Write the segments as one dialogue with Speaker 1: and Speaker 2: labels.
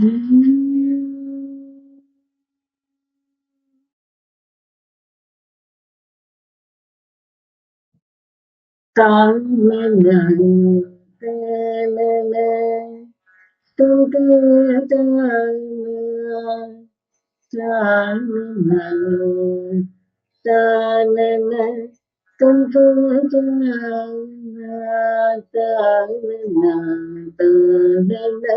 Speaker 1: con là ngàn tê lê lê tu tư tê mưa cha ngàn tê lê lê con phương cha ngàn tê lê ngàn tê lê lê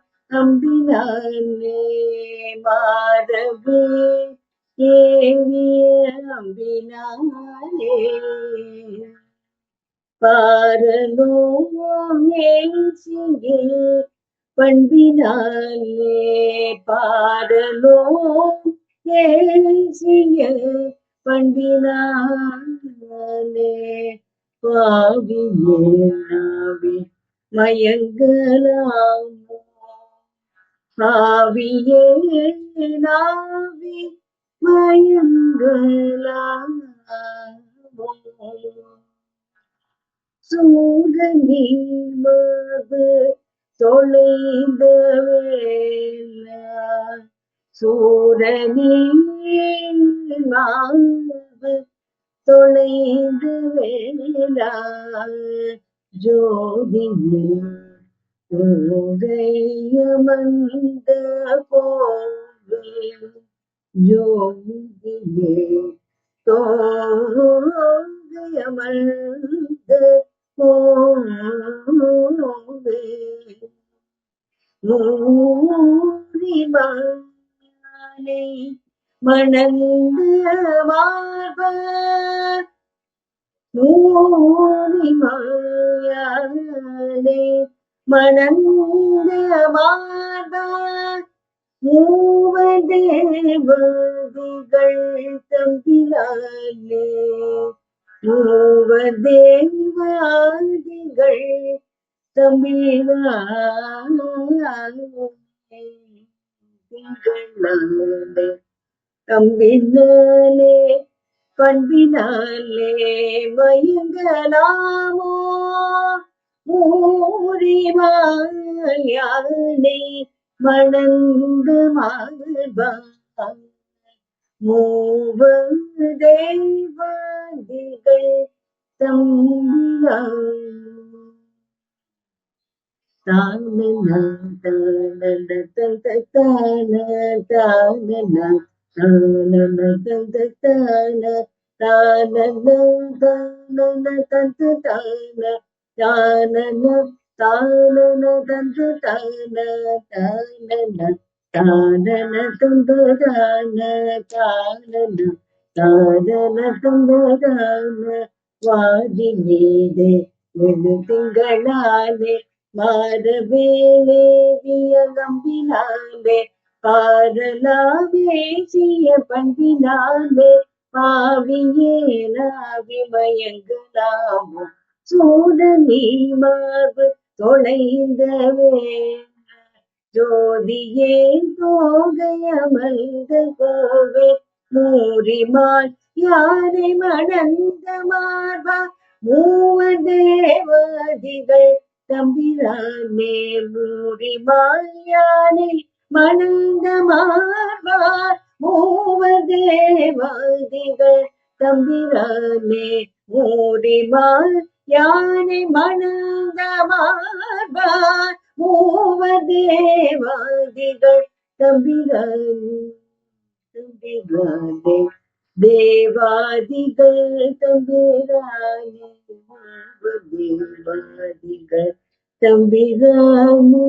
Speaker 1: அம்பினாலே மாறவே ஏவிய அம்பினாலே. பாரலோம் ஏசியே பண்பினாலே பாரலோம் ஏசிய பண்பினாலே. பாவியே மயங்கலாம் ஆவியே நாவி மயங்கலாமோ சூரனி மது தொலைந்த வேளா சூரனி மாவு தொலைந்து வேளா ஜோதியே ഹൃദയമന്ത യോഗിയേ തോദയമന്ത പോവേ മൂറിമാനെ മണന്ത മാർവ മൂറിമാനെ மணந்த மார்ப மூவதேவதிகள் தம்பிலாலே மூவதேவாதிகள் தம்பிலாலே தம்பினாலே பண்பினாலே மயங்கலாமோ. மூரிமாயானை மணந்து மார்பா மூவதேவாதிகள் தம்பிலாலே வாதி மீதே எழு திங்களாலே மாறவேலேவிய நம்பினாலே பாரலாவேசிய பண்பினாலே பாவியே நாவி மயங்கலாமோ சூட நீ மார்பு தொலைந்தவே. ஜோதியே தோகையமர்ந்த கோவே மூரிமால் யாரை மணந்த மார்பா மூவதேவாதிகள் தம்பிரானே மூரிமாயானை மணந்த மார்பா மார்பார் மூவதேவாதிகள் தம்பிரானே மூரிமால் யானை மணந்த மூவதேவாதிகள் தம்பிரானே தம்பிரானே தேவாதிகள் தம்பிரானே மூவதேவாதிகள் தம்பிரானே